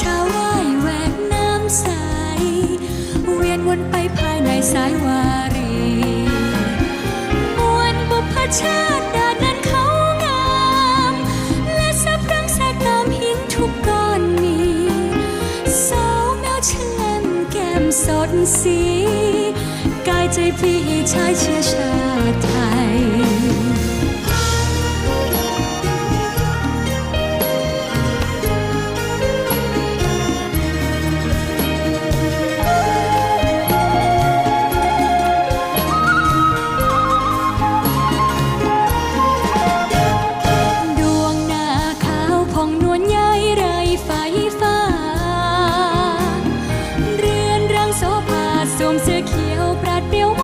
ชาว่ายแหวกน้ำใส เวียนวนไปภายในสายวารีมวลบุพชาติดาดนั้นเขางาม และสับรังแสกตามหินทุกก้อนมีสาวแมวเชลมแก้มสดสี กายใจพี่ชายเชื้อชาติ ce qui est